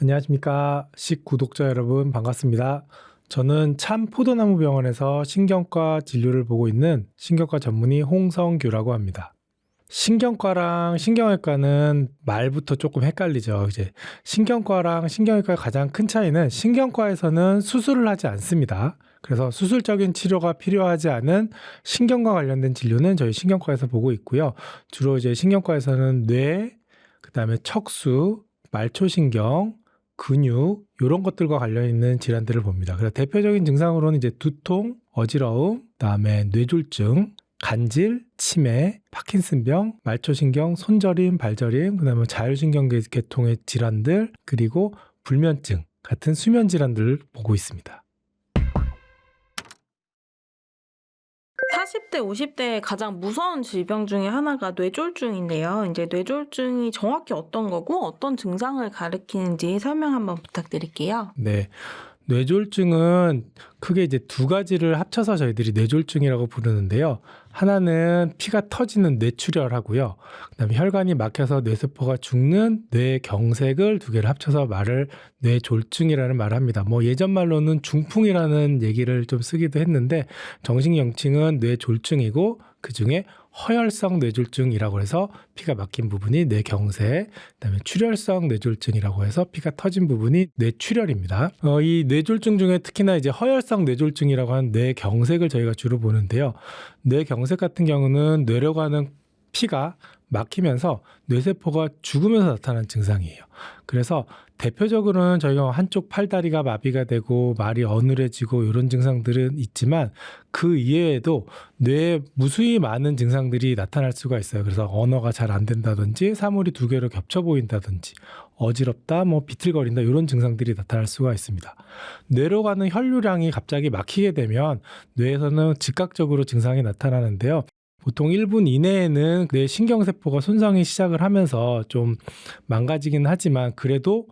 안녕하십니까. 식 구독자 여러분 반갑습니다. 저는 참 포도나무 병원에서 신경과 진료를 보고 있는 신경과 전문의 홍성규라고 합니다. 신경과랑 신경외과는 말부터 조금 헷갈리죠. 이제 신경과랑 신경외과의 가장 큰 차이는 신경과에서는 수술을 하지 않습니다. 그래서 수술적인 치료가 필요하지 않은 신경과 관련된 진료는 저희 신경과에서 보고 있고요. 주로 이제 신경과에서는 뇌, 그다음에 척수, 말초신경, 근육 이런 것들과 관련 있는 질환들을 봅니다. 그래서 대표적인 증상으로는 이제 두통, 어지러움, 그다음에 뇌졸중, 간질, 치매, 파킨슨병, 말초신경, 손저림, 발저림, 그다음에 자율신경 계통의 질환들, 그리고 불면증 같은 수면 질환들을 보고 있습니다. 40대, 50대의 가장 무서운 질병 중에 하나가 뇌졸중인데요. 이제 뇌졸중이 정확히 어떤 거고 어떤 증상을 가리키는지 설명 한번 부탁드릴게요. 네. 뇌졸중은 크게 이제 두 가지를 합쳐서 저희들이 뇌졸중이라고 부르는데요. 하나는 피가 터지는 뇌출혈하고요. 그다음에 혈관이 막혀서 뇌세포가 죽는 뇌경색을 두 개를 합쳐서 말을 뇌졸중이라는 말을 합니다. 뭐 예전 말로는 중풍이라는 얘기를 좀 쓰기도 했는데 정식 명칭은 뇌졸중이고 그 중에 허혈성 뇌졸중이라고 해서 피가 막힌 부분이 뇌경색, 그다음에 출혈성 뇌졸중이라고 해서 피가 터진 부분이 뇌출혈입니다. 어, 이 뇌졸중 중에 특히나 이제 허혈성 뇌졸중이라고 하는 뇌경색을 저희가 주로 보는데요. 뇌경색 같은 경우는 뇌로 가는 피가 막히면서 뇌세포가 죽으면서 나타나는 증상이에요. 그래서 대표적으로는 저희가 한쪽 팔다리가 마비가 되고 말이 어눌해지고 이런 증상들은 있지만 그 이외에도 뇌에 무수히 많은 증상들이 나타날 수가 있어요. 그래서 언어가 잘 안 된다든지 사물이 두 개로 겹쳐 보인다든지 어지럽다, 뭐 비틀거린다 이런 증상들이 나타날 수가 있습니다. 뇌로 가는 혈류량이 갑자기 막히게 되면 뇌에서는 즉각적으로 증상이 나타나는데요. 보통 1분 이내에는 뇌 신경세포가 손상이 시작을 하면서 좀 망가지긴 하지만 그래도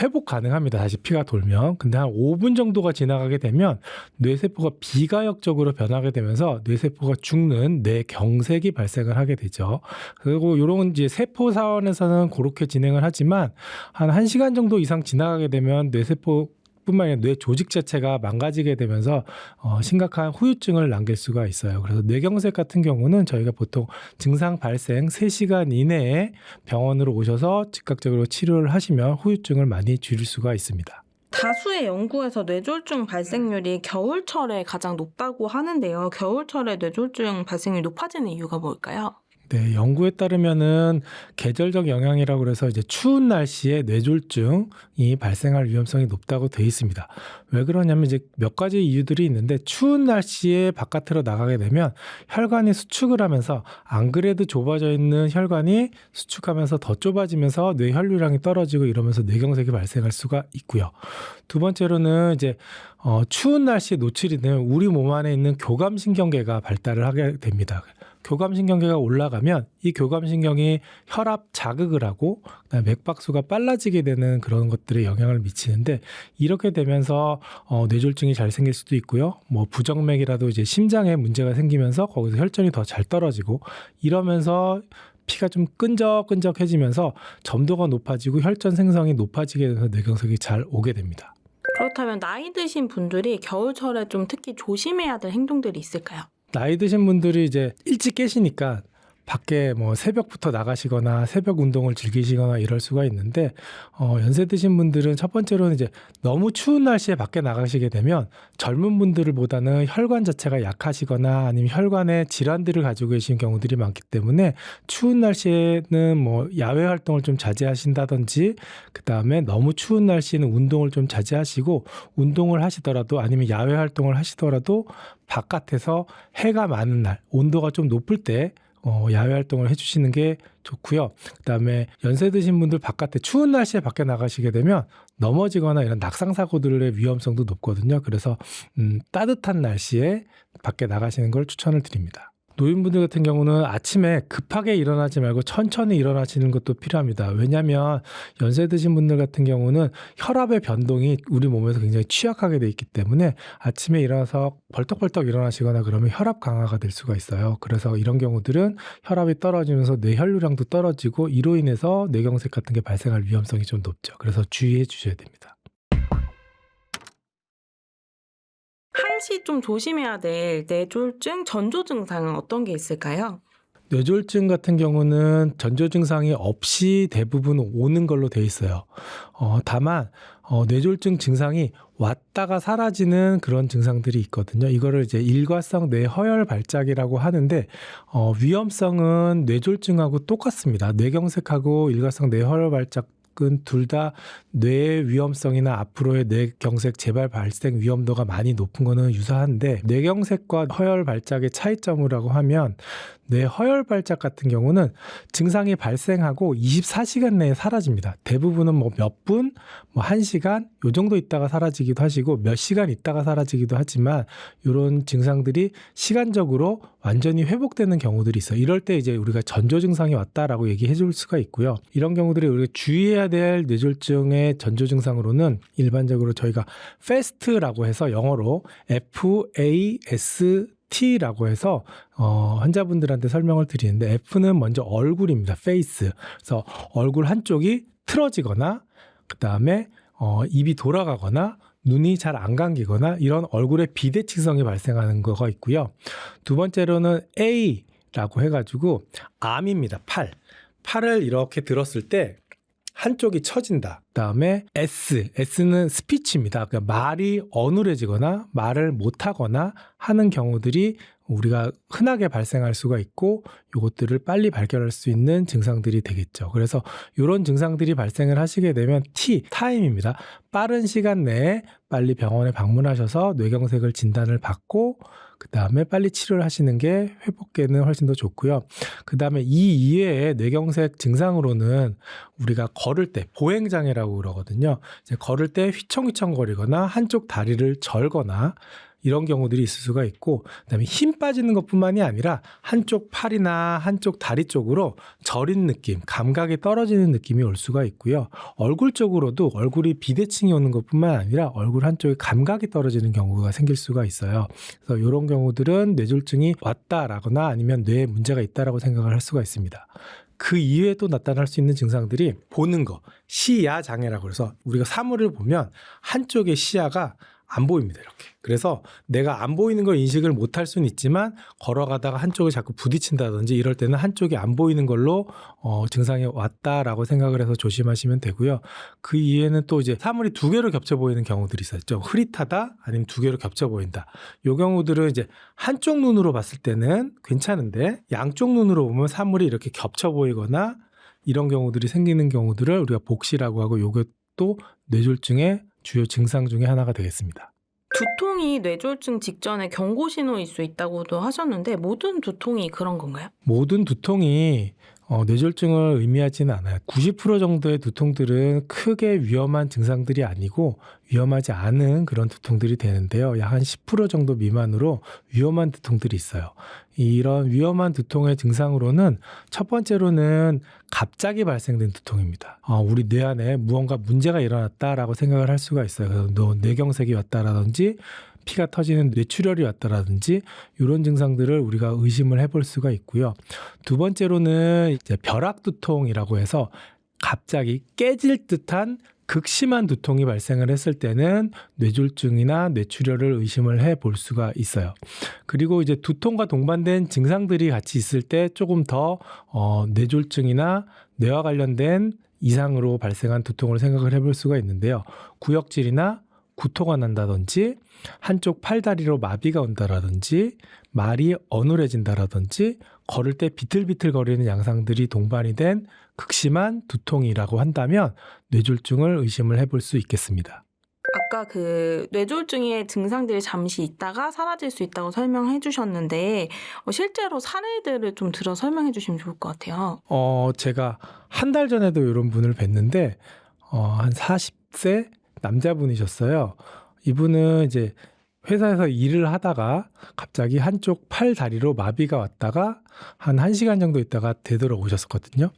회복 가능합니다. 다시 피가 돌면. 근데 한 5분 정도가 지나가게 되면 뇌세포가 비가역적으로 변하게 되면서 뇌세포가 죽는 뇌경색이 발생을 하게 되죠. 그리고 이런 이제 세포 사원에서는 그렇게 진행을 하지만 한 1시간 정도 이상 지나가게 되면 뇌세포 뿐만 아니라 뇌 조직 자체가 망가지게 되면서 어, 심각한 후유증을 남길 수가 있어요. 그래서 뇌경색 같은 경우는 저희가 보통 증상 발생 3시간 이내에 병원으로 오셔서 즉각적으로 치료를 하시면 후유증을 많이 줄일 수가 있습니다. 다수의 연구에서 뇌졸중 발생률이 겨울철에 가장 높다고 하는데요. 겨울철에 뇌졸중 발생률이 높아지는 이유가 뭘까요? 네, 연구에 따르면은 계절적 영향이라고 그래서 이제 추운 날씨에 뇌졸중이 발생할 위험성이 높다고 돼 있습니다. 왜 그러냐면 이제 몇 가지 이유들이 있는데 추운 날씨에 바깥으로 나가게 되면 혈관이 수축을 하면서 안 그래도 좁아져 있는 혈관이 수축하면서 더 좁아지면서 뇌 혈류량이 떨어지고 이러면서 뇌경색이 발생할 수가 있고요. 두 번째로는 이제 어, 추운 날씨에 노출이 되면 우리 몸 안에 있는 교감신경계가 발달을 하게 됩니다. 교감신경계가 올라가면 이 교감신경이 혈압 자극을 하고 맥박수가 빨라지게 되는 그런 것들에 영향을 미치는데 이렇게 되면서 어, 뇌졸중이 잘 생길 수도 있고요. 뭐 부정맥이라도 이제 심장에 문제가 생기면서 거기서 혈전이 더 잘 떨어지고 이러면서 피가 좀 끈적끈적해지면서 점도가 높아지고 혈전 생성이 높아지게 돼서 뇌경색이 잘 오게 됩니다. 그렇다면 나이 드신 분들이 겨울철에 좀 특히 조심해야 될 행동들이 있을까요? 나이 드신 분들이 이제 일찍 깨시니까 밖에 뭐 새벽부터 나가시거나 새벽 운동을 즐기시거나 이럴 수가 있는데 어 연세 드신 분들은 첫 번째로는 이제 너무 추운 날씨에 밖에 나가시게 되면 젊은 분들보다는 혈관 자체가 약하시거나 아니면 혈관에 질환들을 가지고 계신 경우들이 많기 때문에 추운 날씨에는 뭐 야외 활동을 좀 자제하신다든지 그 다음에 너무 추운 날씨에는 운동을 좀 자제하시고 운동을 하시더라도 아니면 야외 활동을 하시더라도 바깥에서 해가 많은 날 온도가 좀 높을 때 어, 야외 활동을 해주시는 게 좋고요. 그다음에 연세 드신 분들 바깥에 추운 날씨에 밖에 나가시게 되면 넘어지거나 이런 낙상 사고들의 위험성도 높거든요. 그래서 음, 따뜻한 날씨에 밖에 나가시는 걸 추천을 드립니다. 노인분들 같은 경우는 아침에 급하게 일어나지 말고 천천히 일어나시는 것도 필요합니다. 왜냐하면 연세 드신 분들 같은 경우는 혈압의 변동이 우리 몸에서 굉장히 취약하게 돼 있기 때문에 아침에 일어나서 벌떡벌떡 일어나시거나 그러면 혈압 강화가 될 수가 있어요. 그래서 이런 경우들은 혈압이 떨어지면서 뇌혈류량도 떨어지고 이로 인해서 뇌경색 같은 게 발생할 위험성이 좀 높죠. 그래서 주의해 주셔야 됩니다. 한시 좀 조심해야 될 뇌졸중 전조 증상은 어떤 게 있을까요? 뇌졸중 같은 경우는 전조 증상이 없이 대부분 오는 걸로 돼 있어요. 어, 다만 어, 뇌졸중 증상이 왔다가 사라지는 그런 증상들이 있거든요. 이거를 이제 일과성 뇌허열 발작이라고 하는데 어, 위험성은 뇌졸중하고 똑같습니다. 뇌경색하고 일과성 뇌허열 발작 은 둘 다뇌 위험성이나 앞으로의 뇌경색 재발 발생 위험도가 많이 높은 거는 유사한데 뇌경색과 허열 발작의 차이점이라고 하면 뇌 허열 발작 같은 경우는 증상이 발생하고 24시간 내에 사라집니다. 대부분은 뭐 몇 분, 뭐한 시간 요 정도 있다가 사라지기도 하시고 몇 시간 있다가 사라지기도 하지만 이런 증상들이 시간적으로 완전히 회복되는 경우들이 있어요. 이럴 때 이제 우리가 전조 증상이 왔다라고 얘기해 줄 수가 있고요. 이런 경우들이 우리가 주의해야 될 뇌졸중의 전조 증상으로는 일반적으로 저희가 FAST라고 해서 영어로 F A S T라고 해서 어, 환자분들한테 설명을 드리는데 F는 먼저 얼굴입니다. face. 그래서 얼굴 한쪽이 틀어지거나 그다음에 어, 입이 돌아가거나 눈이 잘 안 감기거나 이런 얼굴에 비대칭성이 발생하는 거가 있고요. 두 번째로는 A라고 해가지고 암입니다. 팔. 팔을 이렇게 들었을 때 한쪽이 처진다. 그다음에 S, S는 스피치입니다. 그러니까 말이 어눌해지거나 말을 못하거나 하는 경우들이 우리가 흔하게 발생할 수가 있고 이것들을 빨리 발견할 수 있는 증상들이 되겠죠. 그래서 이런 증상들이 발생을 하시게 되면 T, 타임입니다. 빠른 시간 내에 빨리 병원에 방문하셔서 뇌경색을 진단을 받고 그 다음에 빨리 치료를 하시는 게 회복에는 훨씬 더 좋고요. 그 다음에 이 이외에 뇌경색 증상으로는 우리가 걸을 때 보행장애라고 그러거든요. 이제 걸을 때 휘청휘청 거리거나 한쪽 다리를 절거나 이런 경우들이 있을 수가 있고 그다음에 힘 빠지는 것뿐만이 아니라 한쪽 팔이나 한쪽 다리 쪽으로 저린 느낌, 감각이 떨어지는 느낌이 올 수가 있고요. 얼굴 쪽으로도 얼굴이 비대칭이 오는 것뿐만 아니라 얼굴 한쪽에 감각이 떨어지는 경우가 생길 수가 있어요. 그래서 이런 경우들은 뇌졸중이 왔다라거나 아니면 뇌에 문제가 있다라고 생각을 할 수가 있습니다. 그 이외에 또 나타날 수 있는 증상들이 보는 거, 시야 장애라고 해서 우리가 사물을 보면 한쪽의 시야가 안 보입니다, 이렇게. 그래서 내가 안 보이는 걸 인식을 못 할 수는 있지만 걸어가다가 한쪽에 자꾸 부딪힌다든지 이럴 때는 한쪽이 안 보이는 걸로 어, 증상이 왔다라고 생각을 해서 조심하시면 되고요. 그 이외에는 또 이제 사물이 두 개로 겹쳐 보이는 경우들이 있어요. 좀 흐릿하다 아니면 두 개로 겹쳐 보인다. 요 경우들은 이제 한쪽 눈으로 봤을 때는 괜찮은데 양쪽 눈으로 보면 사물이 이렇게 겹쳐 보이거나 이런 경우들이 생기는 경우들을 우리가 복시라고 하고 요것도 뇌졸중의 주요 증상 중에 하나가 되겠습니다. 두통이 뇌졸중 직전에 경고 신호일 수 있다고도 하셨는데 모든 두통이 그런 건가요? 모든 두통이 어, 뇌졸중을 의미하지는 않아요. 90% 정도의 두통들은 크게 위험한 증상들이 아니고 위험하지 않은 그런 두통들이 되는데요. 약 한 10% 정도 미만으로 위험한 두통들이 있어요. 이런 위험한 두통의 증상으로는 첫 번째로는 갑자기 발생된 두통입니다. 어, 우리 뇌 안에 무언가 문제가 일어났다라고 생각을 할 수가 있어요. 그래서 너 뇌경색이 왔다라든지 피가 터지는 뇌출혈이 왔다라든지 이런 증상들을 우리가 의심을 해볼 수가 있고요. 두 번째로는 이제 벼락 두통이라고 해서 갑자기 깨질 듯한 극심한 두통이 발생을 했을 때는 뇌졸중이나 뇌출혈을 의심을 해 볼 수가 있어요. 그리고 이제 두통과 동반된 증상들이 같이 있을 때 조금 더 어, 뇌졸중이나 뇌와 관련된 이상으로 발생한 두통을 생각을 해볼 수가 있는데요. 구역질이나 구토가 난다든지 한쪽 팔다리로 마비가 온다라든지 말이 어눌해진다라든지 걸을 때 비틀비틀 거리는 양상들이 동반이 된 극심한 두통이라고 한다면 뇌졸중을 의심을 해볼 수 있겠습니다. 아까 그 뇌졸중의 증상들이 잠시 있다가 사라질 수 있다고 설명해 주셨는데 어, 실제로 사례들을 좀 들어 설명해 주시면 좋을 것 같아요. 어, 제가 한 달 전에도 이런 분을 뵀는데 어, 한 40세 남자분이셨어요. 이분은 이제 회사에서 일을 하다가 갑자기 한쪽 팔 다리로 마비가 왔다가 한 1시간 정도 있다가 되돌아오셨었거든요.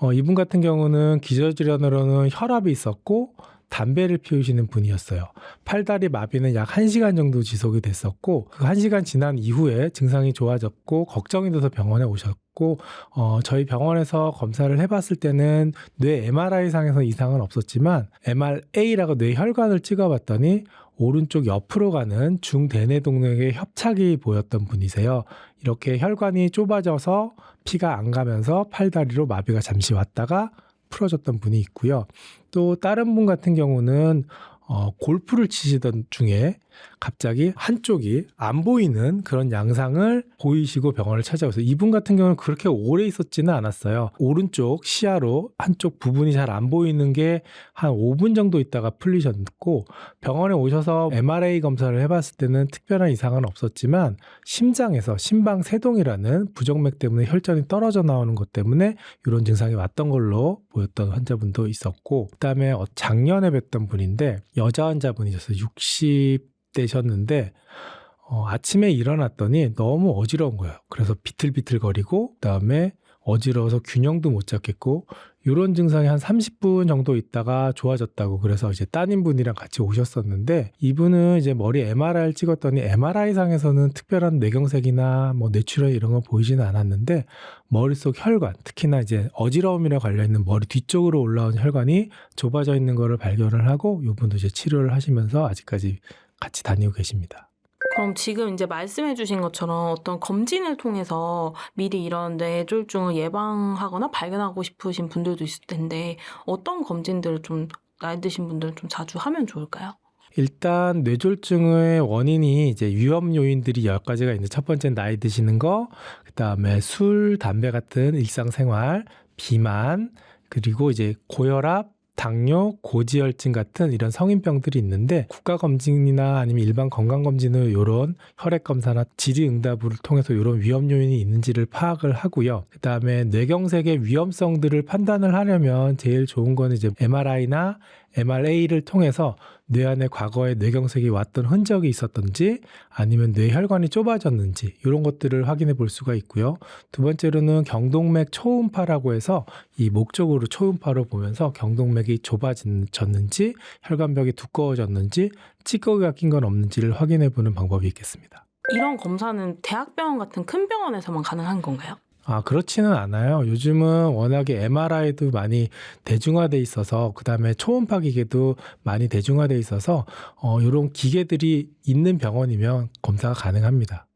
어, 이분 같은 경우는 기저질환으로는 혈압이 있었고 담배를 피우시는 분이었어요. 팔다리 마비는 약 1시간 정도 지속이 됐었고 그 1시간 지난 이후에 증상이 좋아졌고 걱정이 돼서 병원에 오셨고 어, 저희 병원에서 검사를 해봤을 때는 뇌 MRI 상에서 이상은 없었지만 MRA라고 뇌 혈관을 찍어봤더니 오른쪽 옆으로 가는 중대뇌 동맥의 협착이 보였던 분이세요. 이렇게 혈관이 좁아져서 피가 안 가면서 팔다리로 마비가 잠시 왔다가 풀어졌던 분이 있고요. 또 다른 분 같은 경우는 어, 골프를 치시던 중에 갑자기 한쪽이 안 보이는 그런 양상을 보이시고 병원을 찾아오세요. 이분 같은 경우는 그렇게 오래 있었지는 않았어요. 오른쪽 시야로 한쪽 부분이 잘 안 보이는 게 한 5분 정도 있다가 풀리셨고 병원에 오셔서 MRI 검사를 해봤을 때는 특별한 이상은 없었지만 심장에서 심방 세동이라는 부정맥 때문에 혈전이 떨어져 나오는 것 때문에 이런 증상이 왔던 걸로 보였던 환자분도 있었고 그다음에 어, 작년에 뵀던 분인데 여자 환자분이셨어요. 60 대셨는데 어, 아침에 일어났더니 너무 어지러운 거예요. 그래서 비틀비틀거리고 그다음에 어지러워서 균형도 못 잡겠고 이런 증상이 한 30분 정도 있다가 좋아졌다고 그래서 이제 따님분이랑 같이 오셨었는데 이분은 이제 머리 MRI를 찍었더니 MRI 상에서는 특별한 뇌경색이나 뭐 뇌출혈 이런 거 보이지는 않았는데 머릿속 혈관 특히나 이제 어지러움이랑 관련 있는 머리 뒤쪽으로 올라온 혈관이 좁아져 있는 거를 발견을 하고 이분도 이제 치료를 하시면서 아직까지 같이 다니고 계십니다. 그럼 지금 이제 말씀해 주신 것처럼 어떤 검진을 통해서 미리 이런 뇌졸중을 예방하거나 발견하고 싶으신 분들도 있을 텐데 어떤 검진들을 좀 나이 드신 분들은 좀 자주 하면 좋을까요? 일단 뇌졸중의 원인이 이제 위험 요인들이 열 가지가 있는데 첫 번째는 나이 드시는 거, 그다음에 술, 담배 같은 일상생활, 비만, 그리고 이제 고혈압, 당뇨, 고지혈증 같은 이런 성인병들이 있는데 국가검진이나 아니면 일반 건강검진으로 이런 혈액검사나 질의응답을 통해서 이런 위험 요인이 있는지를 파악을 하고요. 그 다음에 뇌경색의 위험성들을 판단을 하려면 제일 좋은 거는 이제 MRI나 MRA를 통해서 뇌 안에 과거에 뇌경색이 왔던 흔적이 있었던지 아니면 뇌혈관이 좁아졌는지 이런 것들을 확인해 볼 수가 있고요. 두 번째로는 경동맥 초음파라고 해서 이 목적으로 초음파로 보면서 경동맥이 좁아졌는지 혈관벽이 두꺼워졌는지 찌꺼기가 낀 건 없는지를 확인해 보는 방법이 있겠습니다. 이런 검사는 대학병원 같은 큰 병원에서만 가능한 건가요? 아, 그렇지는 않아요. 요즘은 워낙에 MRI도 많이 대중화돼 있어서, 그 다음에 초음파 기계도 많이 대중화돼 있어서, 어, 이런 기계들이 있는 병원이면 검사가 가능합니다.